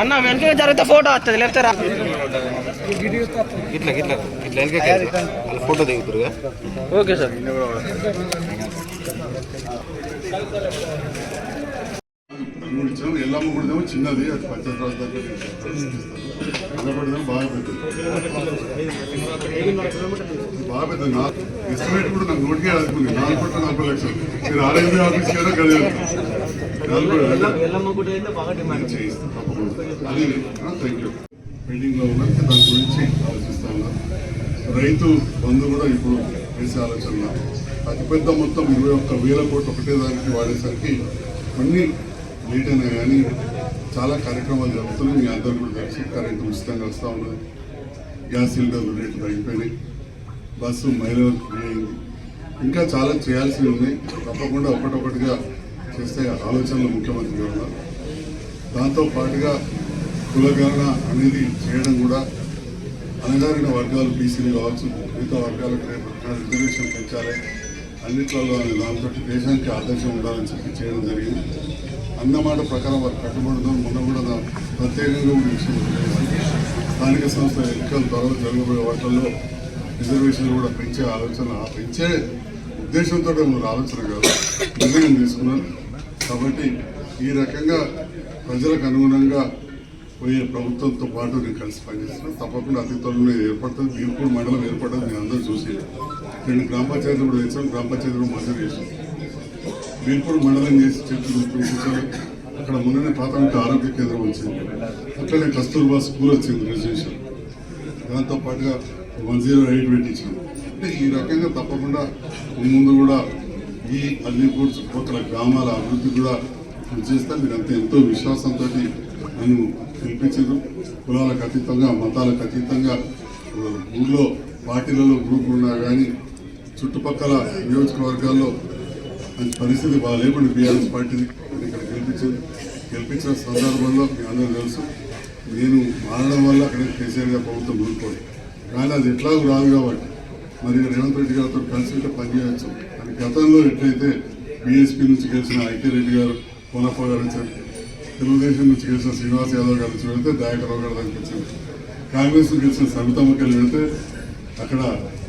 అన్న వెనక జరిగితే ఫోటో వస్తుంది లేకపోతే రా ఇట్లా ఇట్లా ఇట్లా వెనక వాళ్ళ ఫోటో దిగుతురుగా ఓకే సార్ మూడు ఇచ్చాము ఎల్లమ్మ గుడిదేమో చిన్నది అది పంచాయతీ రాజ్ దగ్గర అన్నపడిదేమో బాగా పెద్దది బాగా పెద్దది నా ఎస్టిమేట్ కూడా నాకు నోటికే రాసుకుంది నాలుగు కోట్ల నలభై లక్షలు మీరు ఆర్ఐబీ ఆఫీస్కి అయినా గది ఉన్నది దాని గురించి ఆలోచిస్తా ఉన్నా. రైతు బంధు కూడా ఇప్పుడు వేసే ఆలోచన అతిపెద్ద మొత్తం ఇరవై ఒక్క వేల కోట్లు ఒకటే దానికి వాడేసరికి అన్ని లేట్ అయినా కానీ చాలా కార్యక్రమాలు జరుగుతున్నాయి. మీ అందరూ కూడా తెలిసి కరెంటు ఉచితంగా వస్తూ ఉన్నది గ్యాస్ సిలిండర్లు రేట్లు తగ్గిపోయినాయి. బస్సు మహిళలకు ఫ్రీ అయింది. ఇంకా చాలా చేయాల్సి ఉన్నాయి. తప్పకుండా ఒకటొకటిగా చేస్తే ఆలోచనలు ముఖ్యమంత్రి గారు దాంతో పాటుగా కులగణన అనేది చేయడం కూడా అణగారిన వర్గాలు బీసీలు కావచ్చు మిగతా వర్గాలకు రిజర్వేషన్ పెంచాలి. అన్నిట్లలో అనే దాంతో దేశానికి ఆదర్శం ఉండాలని చెప్పి చేయడం జరిగింది. అన్నమాట ప్రకారం వారు కట్టుబడుతాం మొన్న కూడా ప్రత్యేకంగా విషయం స్థానిక సంస్థ ఎన్నికల త్వరలో జరగబోయే వాటిల్లో రిజర్వేషన్లు కూడా పెంచే ఆలోచన పెంచే ఉద్దేశంతో మీరు ఆలోచన కాదు. నిర్ణయం తీసుకున్నాను. కాబట్టి ఈ రకంగా ప్రజలకు అనుగుణంగా పోయే ప్రభుత్వంతో పాటు నేను కలిసి పనిచేస్తున్నాను. తప్పకుండా అతి త్వరలో ఏర్పడుతుంది. బీర్పూర్ మండలం ఏర్పడుతుంది. నేను అందరూ చూసి రెండు గ్రామ పంచాయతీలు కూడా తెచ్చాం గ్రామ పంచాయతీలు మంజూరు చేసాం బీర్పూర్ మండలం చేసి చెట్లు అక్కడ మొన్ననే ప్రాథమిక ఆరోగ్య కేంద్రం వచ్చింది. అట్లనే కస్తూర్బా స్కూల్ వచ్చింది రిజర్వేషన్ దాంతో పాటుగా వన్ జీరో ఎయిట్ పెట్టించాం అంటే ఈ రకంగా తప్పకుండా ముందు కూడా ఈ అల్లీపూర్ చుట్టుపక్కల గ్రామాల అభివృద్ధి కూడా పనిచేస్తే మీరు మీరంతా ఎంతో విశ్వాసంతో నన్ను పిలిపించారు. కులాలకు అతీతంగా మతాలకు అతీతంగా ఊళ్ళో పార్టీలలో గ్రూప్ ఉన్నా కానీ చుట్టుపక్కల నియోజకవర్గాల్లో మంచి పరిస్థితి బాగాలేకుండా బీఆర్ఎస్ పార్టీని ఇక్కడ గెలిపించింది గెలిపించిన సందర్భంలో మీ అందరూ తెలుసు నేను మారడం వల్ల అక్కడ కేసీఆర్ గారు ప్రభుత్వం ఊరుకోదు కానీ అది ఎట్లాగూ రాదు కాబట్టి. మరి రేవంత్ రెడ్డి గారితో కలిసి ఉంటే పనిచేయచ్చు గతంలో ఎట్లయితే బీఎస్పీ నుంచి గెలిచిన ఐకే రెడ్డి గారు కోనప్ప గారు తెలుగుదేశం నుంచి గెలిచిన శ్రీనివాస్ యాదవ్ గారు నుంచి వెళితే దాయకరావు గారు దానికి వచ్చింది కాంగ్రెస్ నుంచి గెలిచిన సవితమ్మకెళ్ళి వెళితే అక్కడ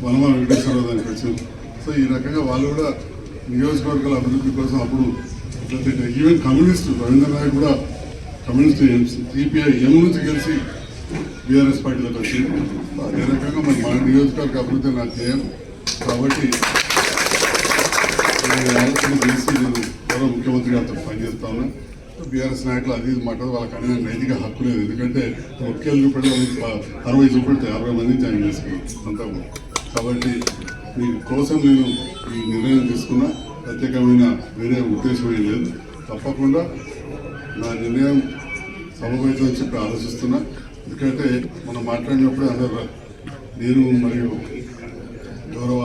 వనమ వెంకటేశ్వరరావు దానికి వచ్చింది సో ఈ రకంగా వాళ్ళు కూడా నియోజకవర్గాల అభివృద్ధి కోసం అప్పుడు ఈవెన్ కమ్యూనిస్ట్ రవీంద్ర నాయక్ కూడా కమ్యూనిస్ట్ సిపిఐ ఎం నుంచి గెలిచి బీఆర్ఎస్ పార్టీలోకి వచ్చింది అదే రకంగా మరి మన నియోజకవర్గ అభివృద్ధి నా ధ్యేయం. కాబట్టి ఈ ఆలోచన చేసి గౌరవ ముఖ్యమంత్రి గారితో పనిచేస్తా ఉన్నా బీఆర్ఎస్ నాయకులు అది మాట వాళ్ళకి అనే నైతిక హక్కు లేదు. ఎందుకంటే ఒకే చూపెట్టి వాళ్ళకి అరవై చూపెడితే అరవై మంది జాయిన్ చేసుకున్నాం అంతా కాబట్టి మీ కోసం నేను ఈ నిర్ణయం తీసుకున్నా. ప్రత్యేకమైన వేరే ఉద్దేశం ఏం లేదు. తప్పకుండా నా నిర్ణయం సమమైతుందని చెప్పి ఆలోచిస్తున్నా. ఎందుకంటే మనం మాట్లాడినప్పుడే అందరూ నేను మరియు గౌరవ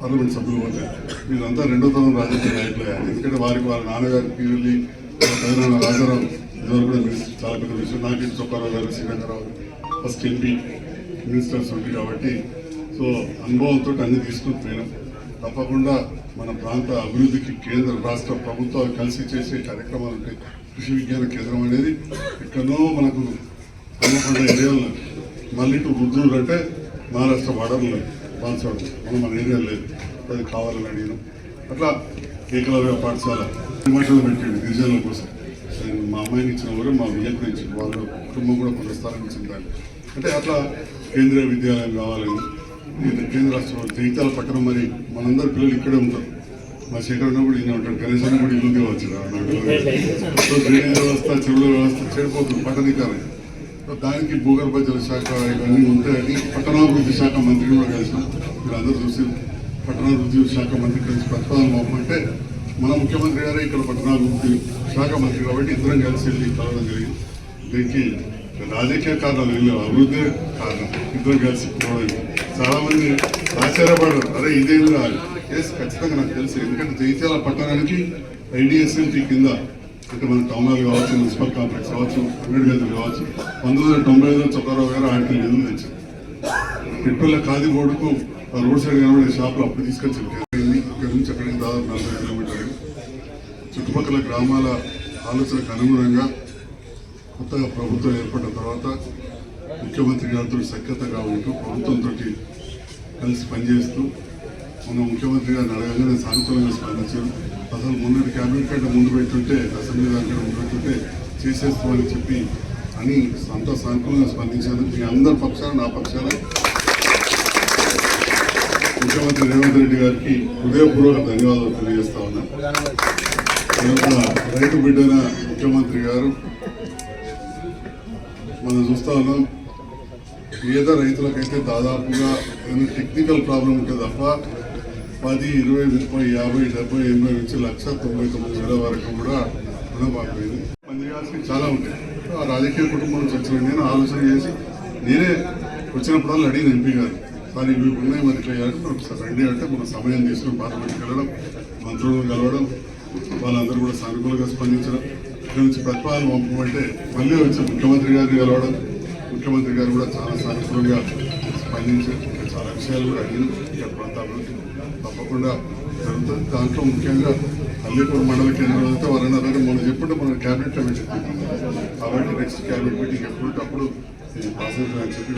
పార్లమెంట్ సభ్యులు ఉంటే వీళ్ళంతా రెండో తరం రాజకీయ నాయకులే. ఎందుకంటే వారికి వారి నాన్నగారి పీరుల్ని పెదనాన్న రాజారావు ఇదివరకు కూడా చాలా పెద్ద విషయం నాగేశ్వర చొక్కారావు గారు శ్రీరంగారావు ఫస్ట్ ఎంపీ మినిస్టర్స్ ఉంది కాబట్టి. సో అనుభవంతో అన్ని తీసుకుని పోయినాం. తప్పకుండా మన ప్రాంత అభివృద్ధికి కేంద్ర రాష్ట్ర ప్రభుత్వాలు కలిసి చేసే కార్యక్రమాలు ఉంటాయి కృషి విజ్ఞాన కేంద్రం అనేది ఎక్కడో మనకు హనుమకొండ ఏరియాలో మళ్ళీ ఇటు రుద్రూరు అంటే మహారాష్ట్ర బార్డర్లో బాన్సాడు మనం మన ఏరియా లేదు. అది కావాలని అడిగినాం. అట్లా ఏకలవ్య పాఠశాల. విమర్శలు పెట్టండి గిరిజనుల కోసం. మా అమ్మాయిని ఇచ్చిన ఊరు మా వియ్యకు ఇచ్చిన వాళ్ళ కుటుంబం కూడా కొంత స్థలం ఇచ్చిన దాన్ని అంటే అట్లా కేంద్రీయ విద్యాలయం కావాలని కేంద్ర రాష్ట్రంలో జగిత్యాల పట్టణం మరి మనందరి పిల్లలు ఇక్కడే ఉంటారు. మా శేఖర్ కూడా ఈయన ఉంటాడు గణేశన్ కూడా ఇల్లు కావచ్చు సో డ్రైనేజ్ వ్యవస్థ చెరువుల వ్యవస్థ చెడిపోతుంది పట్టణీకరణ. సో దానికి భూగర్భ జల శాఖ ఇవన్నీ ఉంటాయని పట్టణాభివృద్ధి శాఖ మంత్రి కూడా కలిసిన ఇప్పుడు అందరూ చూసి పట్టణాభివృద్ధి శాఖ మంత్రి కలిసి ప్రతిపాదన పంపంటే మన ముఖ్యమంత్రి గారే ఇక్కడ పట్టణాభివృద్ధి శాఖ మంత్రి కాబట్టి ఇద్దరం కలిసి వెళ్ళి కలవడం జరిగింది. దీనికి రాజకీయ కారణాలు వెళ్ళి అభివృద్ధి కారణం. ఇద్దరు కలిసి పోవడం చాలా మంది ఆశ్చర్యపడరు. అరే ఇదేం రాదు ఎస్ ఖచ్చితంగా నాకు తెలుసు. ఎందుకంటే జైత్యాల పట్టణానికి ఐడిఎస్ఎంటీ కింద అంటే మన టౌన్ కావచ్చు మున్సిపల్ కాంప్లెక్స్ కావచ్చు అంగడి గదులు కావచ్చు పంతొమ్మిది వందల తొంభై ఐదులో చొక్కారావు గారు ఆయనకి నిధులు తెచ్చారు ఖాదీ బోర్డుకు ఆ రోడ్ సైడ్ కనబడే షాపులు అప్పుడు తీసుకొచ్చి ఇక్కడ నుంచి అక్కడికి దాదాపు నలభై కిలోమీటర్లు చుట్టుపక్కల గ్రామాల ఆలోచనకు అనుగుణంగా కొత్తగా ప్రభుత్వం ఏర్పడిన తర్వాత ముఖ్యమంత్రి గారితో సఖ్యతగా ఉంటూ ప్రభుత్వంతో కలిసి పనిచేస్తూ మొన్న ముఖ్యమంత్రి గారిని అడగగానే సానుకూలంగా స్పందించారు అసలు మొన్నటి క్యాబినెట్ కంటే ముందు పెట్టుంటే అసెంబ్లీ దానికంటే ముందు పెట్టుంటే చేసేస్తామని చెప్పి అని అంతా సానుకూలంగా స్పందించారు మీ అందరి పక్షాన నా పక్షాన ముఖ్యమంత్రి రేవంత్ రెడ్డి గారికి హృదయపూర్వక ధన్యవాదాలు తెలియజేస్తా ఉన్నా. రైతు బిడ్డన ముఖ్యమంత్రి గారు. మనం చూస్తా ఉన్నాం పేద రైతులకైతే దాదాపుగా ఏదైనా టెక్నికల్ ప్రాబ్లం ఉంటుంది తప్ప పది ఇరవై ముప్పై యాభై డెబ్బై ఎనభై నుంచి లక్ష తొంభై తొమ్మిది వేల వరకు కూడా రుణమాకపోయింది మంది కాల్సి చాలా ఉంటాయి ఆ రాజకీయ కుటుంబం నుంచి వచ్చిన నేను ఆలోచన చేసి నేనే వచ్చినప్పుడల్లా అడిగిన ఎంపీ గారు సార్ ఇవి ఉన్నాయి మరి ఇట్లా చేయాలంటే మనం ఒకసారి రండి అంటే మన సమయం తీసుకుని పార్లమెంట్కి వెళ్ళడం మంత్రులను కలవడం వాళ్ళందరూ కూడా సానుకూలంగా స్పందించడం ఇక్కడ నుంచి ప్రతిపాదన పంపమంటే మళ్ళీ వచ్చి ముఖ్యమంత్రి గారిని కలవడం ముఖ్యమంత్రి గారు కూడా చాలా సానుకూలంగా స్పందించారు. చాలా విషయాలు కూడా అడిగిన ప్రాంతాల్లో తప్పకుండా జరుగుతుంది. దాంట్లో ముఖ్యంగా అల్లీపూర్ మండల కేంద్రంలో అయితే వారు అన్నారు మనం చెప్పుంటే మన క్యాబినెట్ మీటింగ్ కాబట్టి నెక్స్ట్ క్యాబినెట్ మీటింగ్ ఎప్పుడు అప్పుడు ప్రాసెస్ అని చెప్పి